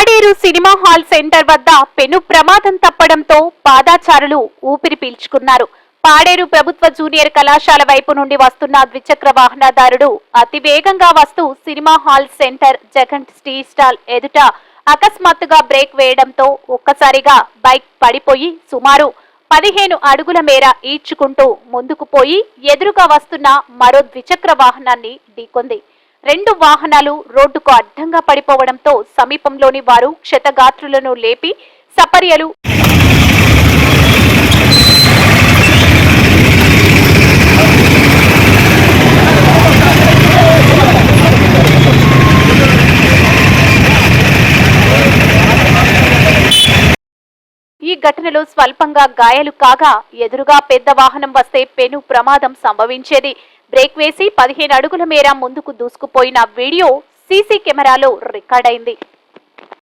Paderu cinema hall centre వద్ద పెను ప్రమాదం తప్పడంతో పాదాచారులు ఊపిరి పీల్చుకున్నారు. పాడేరు ప్రభుత్వ జూనియర్ కళాశాల వైపు నుండి వస్తున్న ద్విచక్ర వాహనదారుడు అతి వేగంగా వస్తూ సినిమా హాల్ సెంటర్ జగన్ స్టీ స్టాల్ ఎదుట అకస్మాత్తుగా బ్రేక్ వేయడంతో ఒక్కసారిగా బైక్ పడిపోయి సుమారు పదిహేను అడుగుల మేర ఈడ్చుకుంటూ ముందుకు పోయి ఎదురుగా వస్తున్న మరో ద్విచక్ర వాహనాన్ని ఢీకొంది. రెండు వాహనాలు రోడ్డుకు అడ్డంగా పడిపోవడంతో సమీపంలోని వారు క్షతగాత్రులను లేపి సపర్యలు ఈ ఘటనలో స్వల్పంగా గాయాలు కాగా ఎదురుగా పెద్ద వాహనం వస్తే పెను ప్రమాదం సంభవించేది. బ్రేక్ వేసి పదిహేను అడుగుల మేర ముందుకు దూసుకుపోయిన వీడియో సీసీ కెమెరాలో రికార్డైంది.